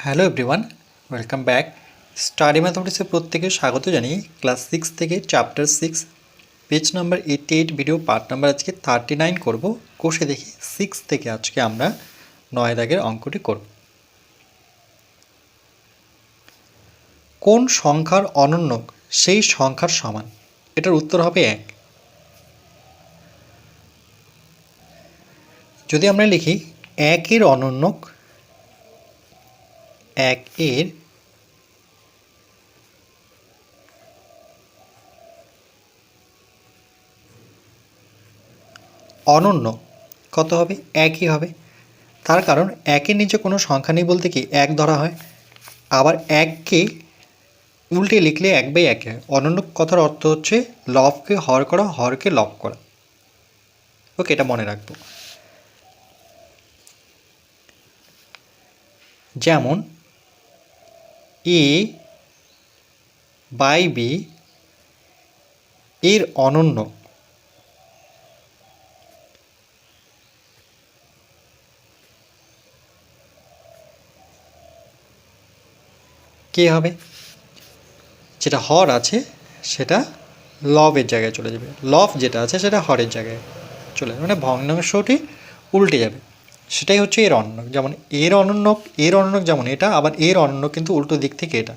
Hello everyone welcome back study ম্যাথমেটিক্সে প্রত্যেকে স্বাগত জানিয়ে ক্লাস সিক্স থেকে chapter six page number eighty eight video part number আজকে thirty nine করব। কোষে দেখি সিক্স থেকে আজকে আমরা নয় দাগের অঙ্কটি করব। কোন সংখ্যার অনন্যক সেই সংখ্যার সমান? এটার উত্তর হবে এক। যদি আমরা লিখি একের অনন্যক এক এর অনন্য কত হবে? একই হবে। তার কারণ একের নিচে কোনো সংখ্যা নেই বলতে কি এক ধরা হয়। আবার এককে উল্টে লিখলে এক বাই একে হয়। অনন্য কথার অর্থ হচ্ছে লবকে হর করা, হরকে লব করা। ওকে, এটা মনে রাখব। যেমন এ বাই বি, এর অনন্য। কে হবে? যেটা হর আছে, সেটা লবের জায়গায় চলে যাবে। লব যেটা আছে, সেটা হরের জায়গায় চলে যাবে। মানে ভগ্নাংশটি উল্টে যাবে। সেটাই হচ্ছে এর অনন্যক যেমন এর অনন্যক এর অনন্যক যেমন এটা, আবার এর অনন্যক কিন্তু উল্টো দিক থেকে এটা।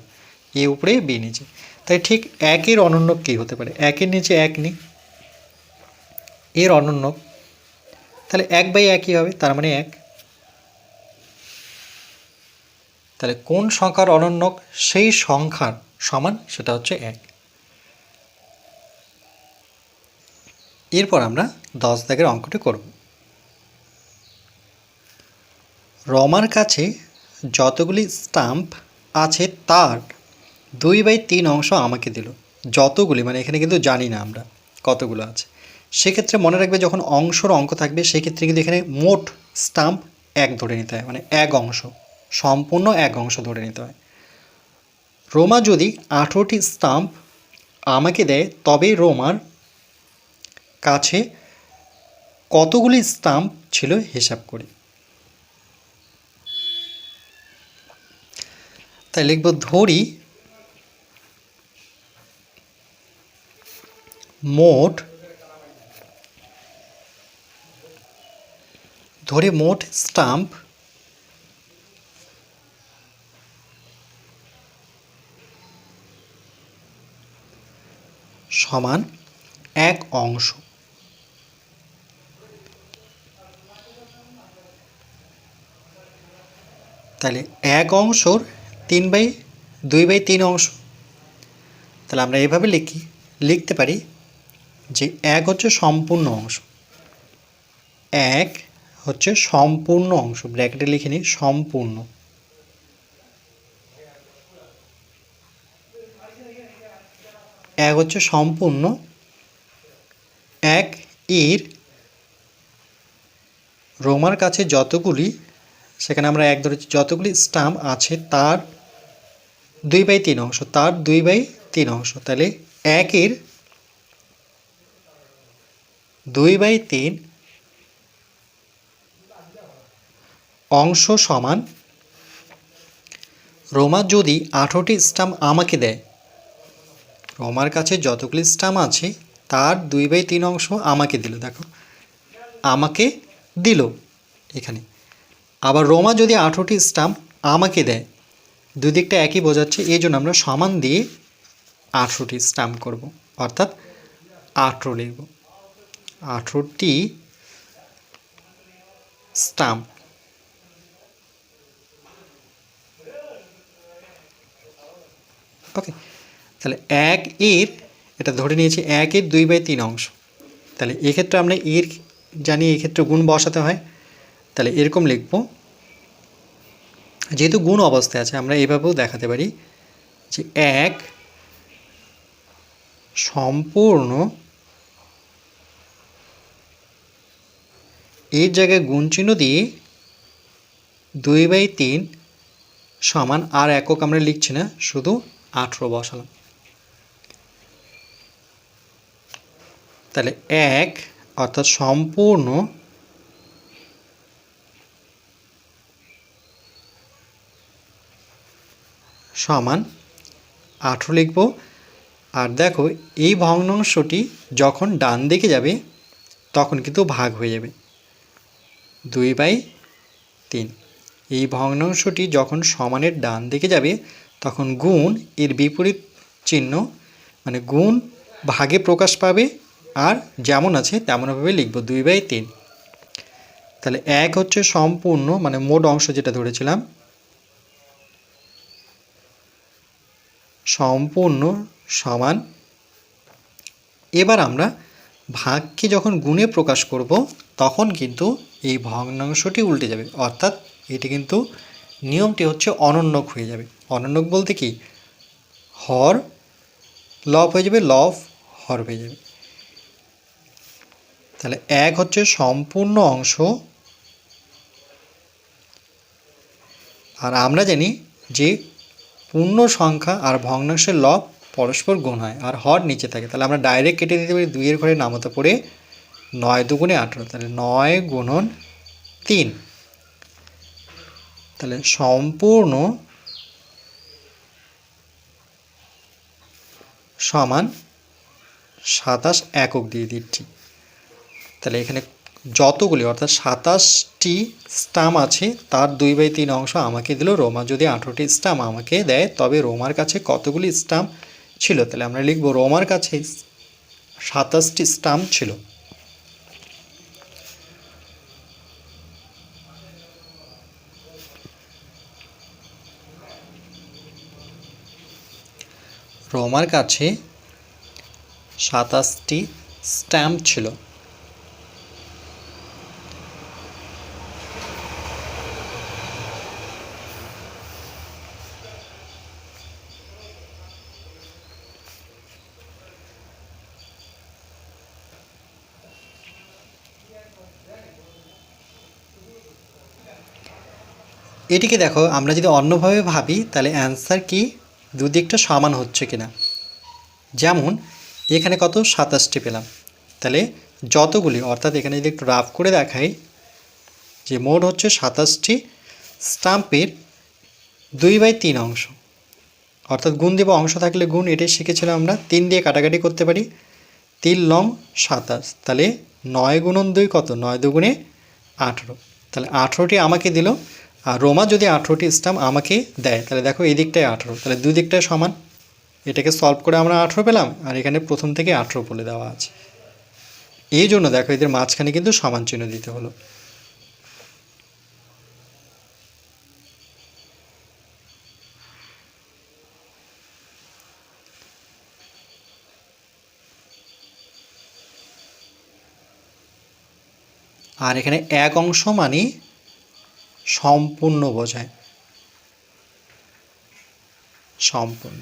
এ উপরে, বি নিচে। তাই ঠিক একের অনন্যক কী হতে পারে? একের নিচে এক নেই। এর অনন্যক তাহলে এক বাই একই হবে, তার মানে এক। তাহলে কোন সংখ্যার অনন্যক সেই সংখ্যার সমান, সেটা হচ্ছে এক। এরপর আমরা দশ দাগের অঙ্কটি করব। রমার কাছে যতগুলি স্টাম্প আছে, তার দুই বাই তিন অংশ আমাকে দিল। যতগুলি মানে এখানে কিন্তু জানি না আমরা কতগুলো আছে। সেক্ষেত্রে মনে রাখবে যখন অংশর অঙ্ক থাকবে, সেক্ষেত্রে কিন্তু এখানে মোট স্টাম্প এক ধরে নিতে হয় মানে এক অংশ, সম্পূর্ণ এক অংশ ধরে নিতে হয়। রোমা যদি আঠেরোটি স্টাম্প আমাকে দেয়, তবে রোমার কাছে কতগুলি স্টাম্প ছিল, হিসাব করি। তাই লিখব ধরি। মোট ধরে মোট স্টাম্প সমান এক অংশ। তাহলে এক অংশর তিন বাই দুই বাই তিন অংশ। তাহলে আমরা এভাবে লিখি, লিখতে পারি যে এক হচ্ছে সম্পূর্ণ অংশ। এক হচ্ছে সম্পূর্ণ অংশ, ব্র্যাকেটে লিখে নিই সম্পূর্ণ। এক হচ্ছে সম্পূর্ণ। এক এর রোমার কাছে যতগুলি, সেখানে আমরা এক ধরেছি, যতগুলি স্টাম্প আছে তার দুই বাই তিন অংশ, তার দুই বাই তিন অংশ। তাহলে একের দুই বাই তিন অংশ সমান রোমা যদি আঠেরোটি স্টাম্প আমাকে দেয়, রোমার কাছে যতগুলি স্টাম্প আছে, তার দুই বাই তিন অংশ আমাকে দিল, দেখো। আমাকে দিল এখানে। আবার রোমা যদি আঠেরোটি স্টাম্প আমাকে দেয় দুই দিকটা একই বোঝাচ্ছে, এই জন্য আমরা সমান দিয়ে আঠেরোটি স্টাম্প করব। অর্থাৎ আঠেরো লিখব। আঠেরোটি স্টাম্প ওকে তাহলে এক এর, এটা ধরে নিয়েছি এক এর দুই বাই তিন অংশ। তাহলে এক্ষেত্রে আমরা এর জানি এক্ষেত্রে গুণ বসাতে হয়। তাহলে এরকম লিখব যেহেতু গুণ অবস্থায় আছে, আমরা এভাবেও দেখাতে পারি যে এক সম্পূর্ণ এর জায়গায় গুণ চিহ্ন দিয়ে দুই বাই তিন সমান আর একক আমরা লিখছি না, শুধু আঠেরো বসালাম। তাহলে এক অর্থাৎ সম্পূর্ণ সমান আঠেরো লিখব। আর দেখো, এই ভগ্নাংশটি যখন ডান দিকে যাবে, তখন কিন্তু ভাগ হয়ে যাবে। দুই বাই তিন। এই ভগ্নাংশটি যখন সমানের ডান দিকে যাবে, তখন গুণ এর বিপরীত চিহ্ন মানে গুণ ভাগে প্রকাশ পাবে, আর যেমন আছে তেমনভাবে লিখব দুই বাই তিন। তাহলে এক হচ্ছে সম্পূর্ণ মানে মোট অংশ যেটা ধরেছিলাম সম্পূর্ণ সমান। এবার আমরা ভাগকে যখন গুণে প্রকাশ করব, তখন কিন্তু এই ভগ্নাংশটি উল্টে যাবে। অর্থাৎ এটি কিন্তু নিয়মটি হচ্ছে অনন্যক হয়ে যাবে। অনন্যক বলতে কি? হর, লব হয়ে যাবে, লব হর হয়ে যাবে। তাহলে এক হচ্ছে সম্পূর্ণ অংশ। আর আমরা জানি যে পূর্ণ সংখ্যা আর ভগ্নাংশের লব পরস্পর গুণ হয় আর হর নিচে থাকে। তাহলে আমরা ডাইরেক্ট কেটে দিতে পারি দুইয়ের ঘরে নামতে পড়ে নয় দুগুণে আঠেরো। তাহলে নয় গুণন তিন। তাহলে সম্পূর্ণ সমান সাতাশ একক দিয়ে দিচ্ছি। তাহলে এখানে যতগুলি, অর্থাৎ সাতাশটি স্টাম আছে, তার দুই বাই তিন অংশ আমাকে দিল রোমা। যদি আঠেরোটি স্টাম আমাকে দেয়, তবে রোমার কাছে কতগুলি স্টাম্প ছিল? তাহলে আমরা লিখব রোমার কাছে সাতাশটি স্টাম্প ছিল। রোমার কাছে সাতাশটি স্ট্যাম্প ছিল। এটিকে দেখো, আমরা যদি অন্যভাবে ভাবি, তাহলে অ্যান্সার কি? দুদিকটা সমান হচ্ছে কিনা? যেমন, এখানে কত? সাতাশটি পেলাম। তাহলে যতগুলি, অর্থাৎ এখানে যদি একটু রাফ করে দেখাই, যে মোট হচ্ছে সাতাশটি স্টাম্পের দুই বাই তিন অংশ। অর্থাৎ গুণ দেব অংশ থাকলে গুণ, এটাই শিখেছিলাম আমরা। তিন দিয়ে কাটাকাটি করতে পারি। তিন লং সাতাশ। তাহলে নয় গুণন দুই কত? নয় দুগুণে আঠেরো। তাহলে আঠেরোটি আমাকে দিল। আর রোমা যদি আঠেরোটি স্টাম্প আমাকে দেয়, তাহলে দেখো এই দিকটায় আঠেরো, তাহলে দুই দিকটায় সমান। এটাকে সলভ করে আমরা আঠেরো পেলাম, আর এখানে প্রথম থেকে আঠেরো বলে দেওয়া আছে। এই জন্য দেখো এদের মাঝখানে কিন্তু সমান চিহ্ন দিতে হলো। আর এখানে এক অংশ মানে সম্পূর্ণ বোঝায়। সম্পূর্ণ।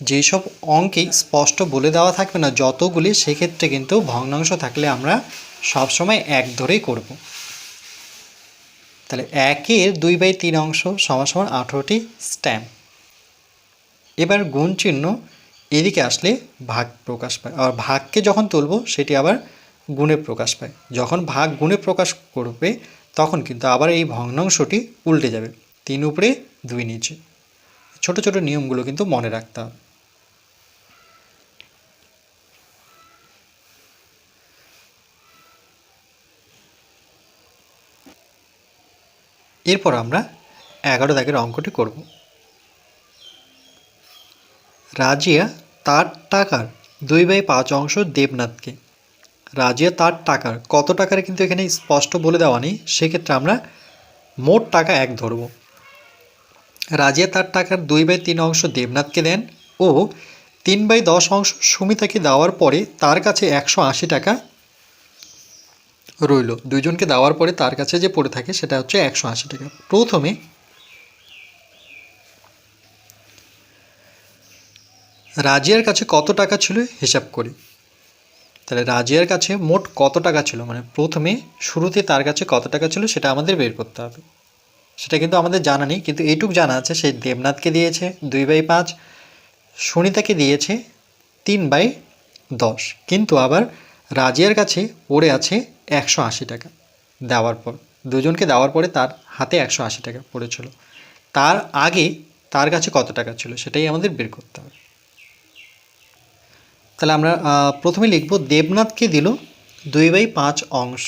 যেসব অঙ্কে স্পষ্ট বলে দেওয়া থাকবে না, যতগুলি সেক্ষেত্রে কিন্তু ভগ্নাংশ থাকলে আমরা সবসময় এক ধরেই করব। তাহলে একের দুই বাই তিন অংশ সমান সমান আঠেরোটি স্ট্যাম্প। এবার গুণ চিহ্ন এদিকে আসলে ভাগ প্রকাশ পায়। আর ভাগকে যখন তুলব, সেটি আবার গুণে প্রকাশ পায়। যখন ভাগ গুণে প্রকাশ করবে, তখন কিন্তু আবার এই ভগ্নাংশটি উল্টে যাবে। তিন উপরে, দুই নিচে। ছোট ছোট নিয়মগুলো কিন্তু মনে রাখতে হবে। এরপর আমরা এগারো দাগের অঙ্কটি করব। রাজিয়া তার টাকার দুই বাই পাঁচ অংশ দেবনাথকে রাজিয়া তার টাকার, কত টাকার কিন্তু এখানে স্পষ্ট বলে দেওয়া নেই, সেক্ষেত্রে আমরা মোট টাকা এক ধরব। রাজিয়া তার টাকার দুই বাই তিন অংশ দেবনাথকে দেন ও তিন বাই দশ অংশ সুমিতাকে দেওয়ার পরে তার কাছে একশো আশি টাকা রইল। দুইজনকে দেওয়ার পরে তার কাছে যে পড়ে থাকে সেটা হচ্ছে একশো আশি টাকা। প্রথমে রাজিয়ার কাছে কত টাকা ছিল? হিসাব করি। তাহলে রাজিয়ার কাছে মোট কত টাকা ছিল? মানে প্রথমে শুরুতে তার কাছে কত টাকা ছিল সেটা আমাদের বের করতে হবে। সেটা কিন্তু আমাদের জানা নেই, কিন্তু এইটুক জানা আছে, সে দেবনাথকে দিয়েছে দুই বাই পাঁচ, সুনিতাকে দিয়েছে তিন বাই দশ। কিন্তু আবার রাজিয়ার কাছে পড়ে আছে একশো আশি টাকা দেওয়ার পর। দুজনকে দেওয়ার পরে তার হাতে একশো আশি টাকা পড়েছিল। তার আগে তার কাছে কত টাকা ছিল সেটাই আমাদের বের করতে হবে। তাহলে আমরা প্রথমে লিখব দেবনাথকে দিল দুই বাই পাঁচ অংশ।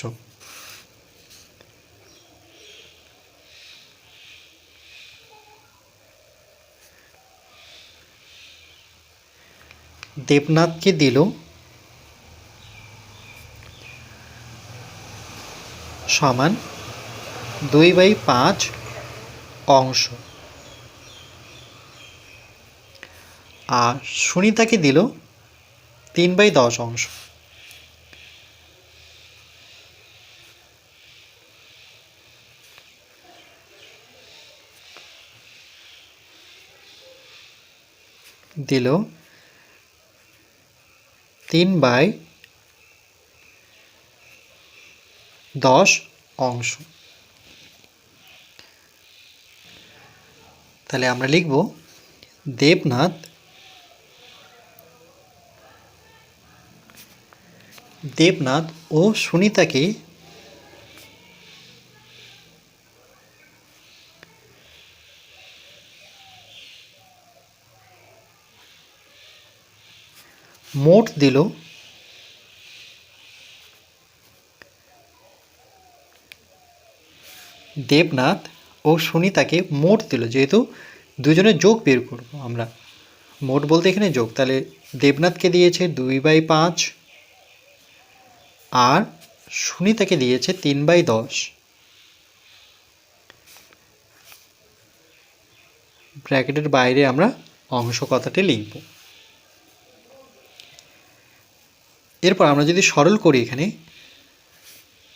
দেবনাথকে দিল সমান দুই বাই পাঁচ অংশ। আর সুনিতাকে দিল তিন বাই দশ অংশ। দিল তিন বাই দশ অংশ। তাহলে আমরা লিখব দেবনাথ দেবনাথ ও সুনিতাকে মোট দিল দেবনাথ ও সুনিতাকে মোট দিল, যেহেতু দুজনের যোগ বের করব আমরা। মোট বলতে এখানে যোগ, তাহলে দেবনাথকে দিয়েছে দুই বাই পাঁচ। আর সুনিতাকে দিয়েছে তিন বাই দশ। ব্র্যাকেটের বাইরে আমরা অংশ কথাটি লিখব। এরপর আমরা যদি সরল করি এখানে,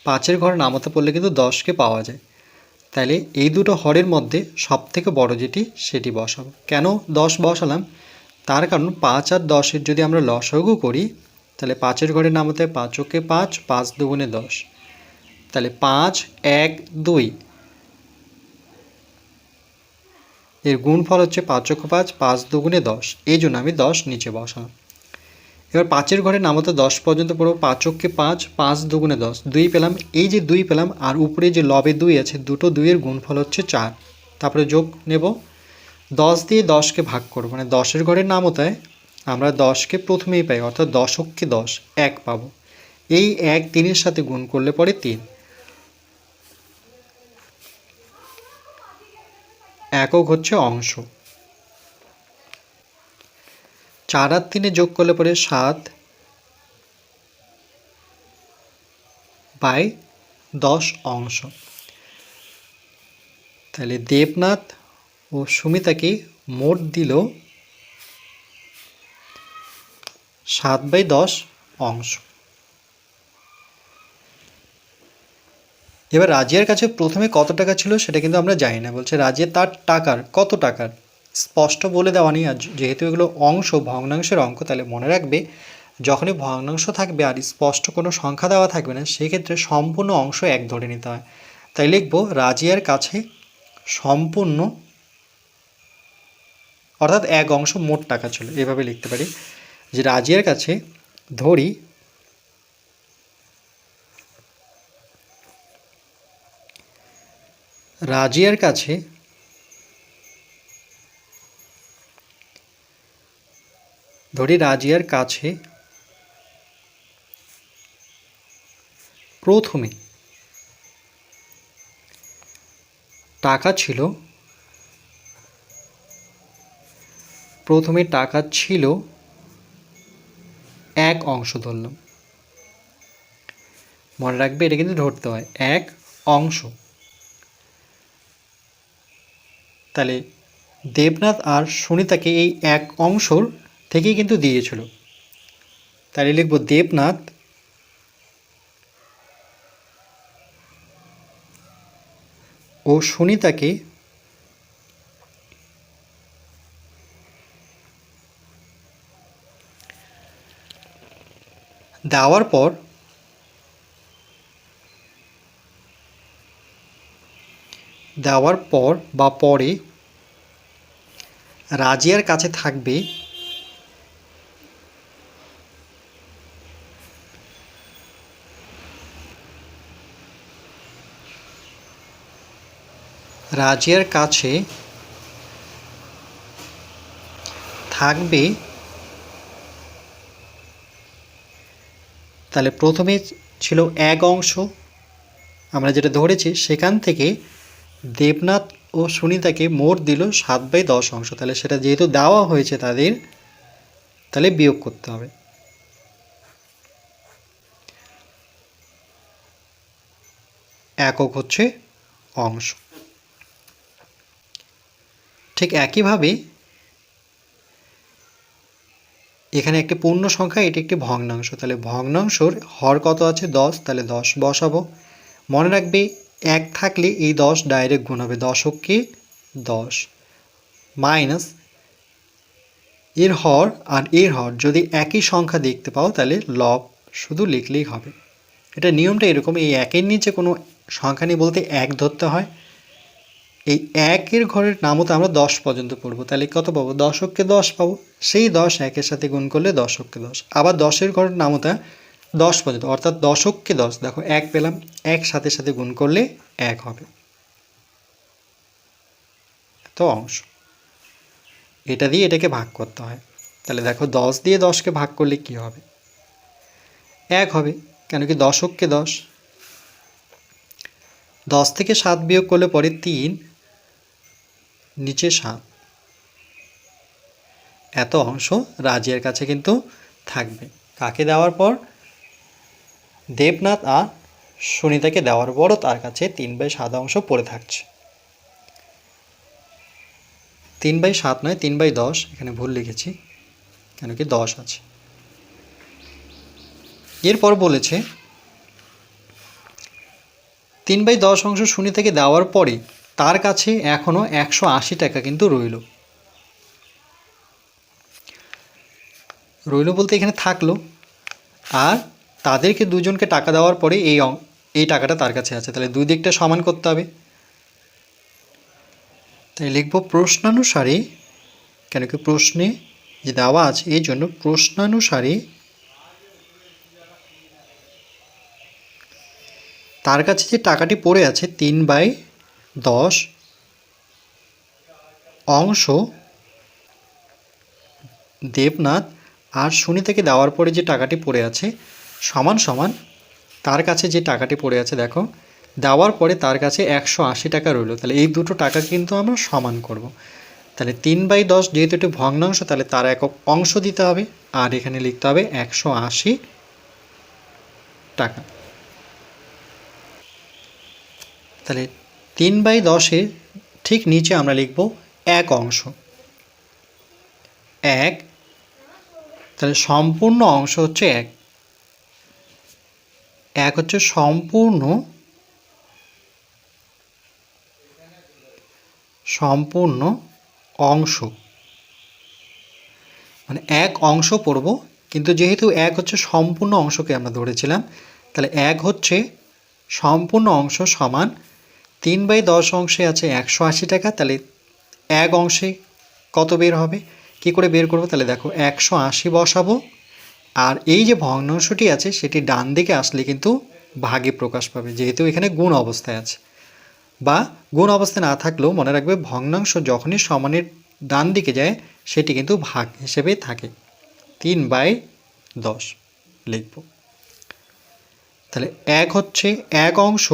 পাঁচের ঘর নামাতে পড়লে কিন্তু দশকে পাওয়া যায়। তাহলে এই দুটো হরের মধ্যে সব থেকে বড় যেটি, সেটি বসাবো। কেন দশ বসালাম? তার কারণ পাঁচ আর দশের যদি আমরা লসগু করি তাহলে পাঁচের ঘরে নামাতে পাঁচকে পাঁচ পাঁচ দুগুণে দশ। তাহলে পাঁচ, এক, দুই। এর গুণফল হচ্ছে পাঁচক পাঁচ পাঁচ দুগুণে দশ। এই জন্য আমি দশ নিচে বসালাম। এবার পাঁচের ঘরে নামাতে দশ পর্যন্ত পড়ব পাঁচককে পাঁচ পাঁচ দুগুণে দশ। দুই পেলাম, এই যে দুই পেলাম, আর উপরে যে লবে দুই আছে, দুটো দুইয়ের গুণফল হচ্ছে চার। তারপরে যোগ নেব। দশ দিয়ে দশকে ভাগ করব মানে দশের ঘরের নামতায় আমরা দশকে প্রথমেই পাই, অর্থাৎ দশককে দশ, এক পাব। এই এক তিনের সাথে গুণ করলে পরে তিন। একক হচ্ছে অংশ। চার আর তিনে যোগ করলে পরে সাত বাই দশ অংশ। তাহলে দেবনাথ ও সুমিতাকে মোট দিল সাত বাই দশ অংশ। এবার রাজিয়ার কাছে প্রথমে কত টাকা ছিল সেটা কিন্তু আমরা জানি না। বলছে, রাজিয়া, তার টাকার, কত টাকার? স্পষ্ট বলে দেওয়া নেই। আর যেহেতু এগুলো অংশ, ভগ্নাংশের অঙ্ক, তাহলে মনে রাখবে, যখনই ভগ্নাংশ থাকবে আর স্পষ্ট কোনো সংখ্যা দেওয়া থাকবে না, সেক্ষেত্রে সম্পূর্ণ অংশ এক ধরে নিতে হয়। তাই লিখব, রাজিয়ার কাছে সম্পূর্ণ, অর্থাৎ এক অংশ মোট টাকা ছিল। এভাবে লিখতে পারি। যে রাজিয়ার কাছে ধরি, রাজিয়ার কাছে ধরি, রাজিয়ার কাছে প্রথমে টাকা ছিল, প্রথমে টাকা ছিল এক অংশ ধরলাম। মনে রাখবে এটা কিন্তু ধরতে হয়, এক অংশ। তাহলে দেবনাথ আর সুনিতাকে এই এক অংশর থেকেই কিন্তু দিয়েছিল। তাহলে লিখব দেবনাথ ও সুনিতাকে দেওয়ার পর দেওয়ার পর বা পরে রাজিয়ার কাছে থাকবে রাজিয়ার কাছে থাকবে তাহলে প্রথমে ছিল এক অংশ। আমরা যেটা ধরেছি, সেখান থেকে দেবনাথ ও সুনিতাকে মোট দিল সাত বাই দশ অংশ। তাহলে সেটা যেহেতু দেওয়া হয়েছে তাদের, তাহলে বিয়োগ করতে হবে। একক হচ্ছে অংশ। ঠিক একইভাবে এখানে একটি পূর্ণ সংখ্যা, এটি একটি ভগ্নাংশ। তাহলে ভগ্নাংশর হর কত আছে? দশ। তাহলে দশ বসাবো। মনে রাখবে, এক থাকলে এই দশ ডাইরেক্ট গুণ হবে। দশককে দশ। মাইনাস এর হর আর এর হর যদি একই সংখ্যা দেখতে পাও, তাহলে লব শুধু লিখলেই হবে। এটা নিয়মটা এরকম, এই একের নিচে কোনো সংখ্যা নেই বলতে এক ধরতে হয়। এই একের ঘরের নামও তো আমরা দশ পর্যন্ত পড়ব। তাহলে কত পাবো? দশককে দশ পাবো। সেই দশ একের সাথে গুণ করলে দশককে দশ। আবার দশের ঘরের নামতা দশ পর্যন্ত, অর্থাৎ দশককে দশ। দেখো, এক পেলাম, এক সাথে সাথে গুণ করলে এক হবে। তো অংশ। এটা দিয়ে এটাকে ভাগ করতে হয়। তাহলে দেখো, দশ দিয়ে দশকে ভাগ করলে কি হবে? এক হবে, কেন কি দশককে দশ? দশ থেকে সাত বিয়োগ করলে পরে তিন নিচে সাত এত অংশ রাজিয়ার কাছে কিন্তু থাকবে। কাকে দেওয়ার পর? দেবনাথ আর সুনিতাকে দেওয়ার পরও তার কাছে তিন বাই সাত অংশ পড়ে থাকছে। তিন বাই সাত নয়, তিন বাই দশ, এখানে ভুল লিখেছি, কেন কি দশ আছে। এরপর বলেছে, তিন বাই দশ অংশ সুনিতাকে দেওয়ার পরে তার কাছে এখনও একশো আশি টাকা কিন্তু রইল। রইল বলতে এখানে থাকল। আর তাদেরকে দুজনকে টাকা দেওয়ার পরে এই এই টাকাটা তার কাছে আছে। তাহলে দুই দিকটা সমান করতে হবে। তাই লিখব, প্রশ্নানুসারে, কেন কি প্রশ্নে যে দেওয়া আছে, এই জন্য প্রশ্নানুসারে তার কাছে যে টাকাটি পড়ে আছে তিন বাই দশ অংশ দেবনাথ আর সুনিতাকে দেওয়ার পরে যে টাকাটি পড়ে আছে, সমান সমান তার কাছে যে টাকাটি পড়ে আছে, দেখো, দেওয়ার পরে তার কাছে একশো আশি টাকা রইল তাহলে এই দুটো টাকা কিন্তু আমরা সমান করব। তাহলে তিন বাই দশ যেহেতু একটি ভগ্নাংশ, তাহলে তার একক অংশ দিতে হবে, আর এখানে লিখতে হবে একশো আশি টাকা তাহলে তিন বাই দশের ঠিক নিচে আমরা লিখব এক অংশ। এক, তাহলে সম্পূর্ণ অংশ হচ্ছে এক। এক হচ্ছে সম্পূর্ণ সম্পূর্ণ অংশ। মানে এক অংশ পড়ব, কিন্তু যেহেতু এক হচ্ছে সম্পূর্ণ অংশকে আমরা ধরেছিলাম, তাহলে এক হচ্ছে সম্পূর্ণ অংশ সমান তিন বাই দশ অংশে আছে একশো আশি টাকা, তাহলে এক অংশে কত বের হবে? কি করে বের করব? তাহলে দেখো, একশো আশি বসাবো। আর এই যে ভগ্নাংশটি আছে, সেটি ডান দিকে আসলে কিন্তু ভাগে প্রকাশ পাবে, যেহেতু এখানে গুণ অবস্থায় আছে। বা গুণ অবস্থায় না থাকলেও মনে রাখবে, ভগ্নাংশ যখনই সমানের ডান দিকে যায়, সেটি কিন্তু ভাগ হিসেবে থাকে। তিন বাই দশ লিখব। তাহলে এক হচ্ছে এক অংশ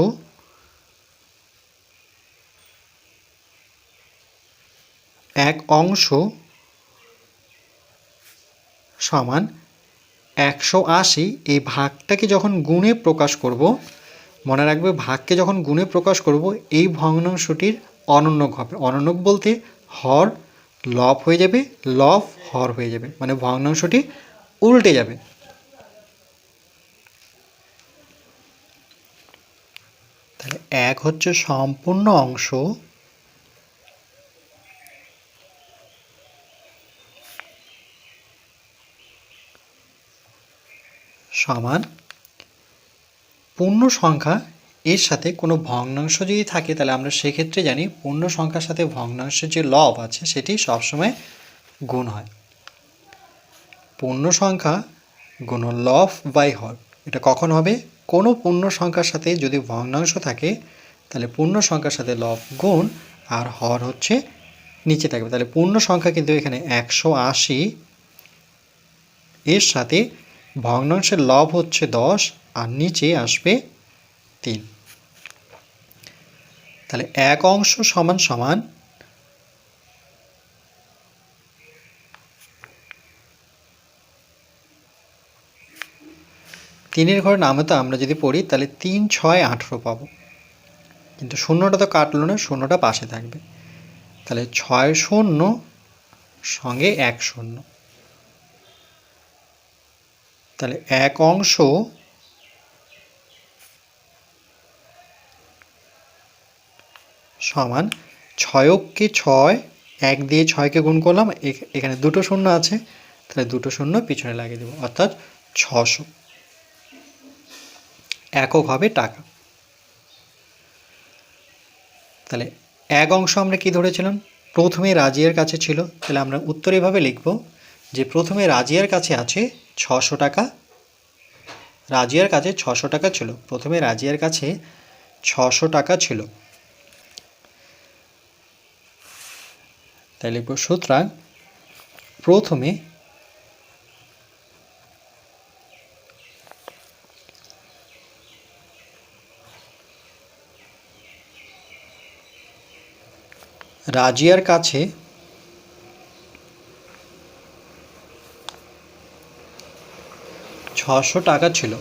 এক অংশ সমান একশো আশি। এই ভাগটাকে যখন গুণে প্রকাশ করব, মনে রাখবে ভাগকে যখন গুণে প্রকাশ করব, এই ভগ্নাংশটির অনন্যক হবে। অনন্যক বলতে হর, লব হয়ে যাবে, লব হর হয়ে যাবে। মানে ভগ্নাংশটি উল্টে যাবে। তাহলে এক হচ্ছে সম্পূর্ণ অংশ সমান। পূর্ণ সংখ্যা এর সাথে কোনো ভগ্নাংশ যদি থাকে, তাহলে আমরা সেক্ষেত্রে জানি পূর্ণ সংখ্যার সাথে ভগ্নাংশের যে লব আছে, সেটি সবসময় গুণ হয়। পূর্ণ সংখ্যা গুণ লব বাই হর এটা কখন হবে? কোনো পূর্ণ সংখ্যার সাথে যদি ভগ্নাংশ থাকে, তাহলে পূর্ণ সংখ্যার সাথে লব গুণ আর হর হচ্ছে নিচে থাকবে। তাহলে পূর্ণ সংখ্যা কিন্তু এখানে একশো আশি। এর সাথে ভগ্নাংশের লব হচ্ছে দশ আর নিচে আসবে তিন। তাহলে এক অংশ সমান সমান তিনের ঘরে নামে তো আমরা যদি পড়ি, তাহলে তিন, ছয়, আঠেরো পাবো। কিন্তু শূন্যটা তো কাটলো না, শূন্যটা পাশে থাকবে। তাহলে ছয় শূন্য সঙ্গে এক শূন্য। তাহলে এক অংশ সমান ছয়ককে ছয়, এক দিয়ে ছয়কে গুণ করলাম, এখ- এখানে দুটো শূন্য আছে, তাহলে দুটো শূন্য পিছনে লাগিয়ে দেবো, অর্থাৎ ছশো। একক হবে টাকা। তাহলে এক অংশ আমরা কি ধরেছিলাম? প্রথমে রাজিয়ার কাছে ছিল, তাহলে আমরা উত্তর এভাবে লিখব যে প্রথমে রাজিয়ার কাছে আছে ছশো টাকা, রাজিয়ার কাছে ছশো টাকা ছিল। প্রথমে রাজিয়ার কাছে ছশো টাকা ছিল। তাই লিখব, সুতরাং প্রথমে রাজিয়ার কাছে ছশো টাকা ছিল।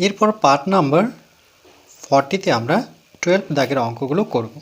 এরপর পার্ট নাম্বার ফর্টিতে আমরা টুয়েলভ দাগের অঙ্কগুলো করব।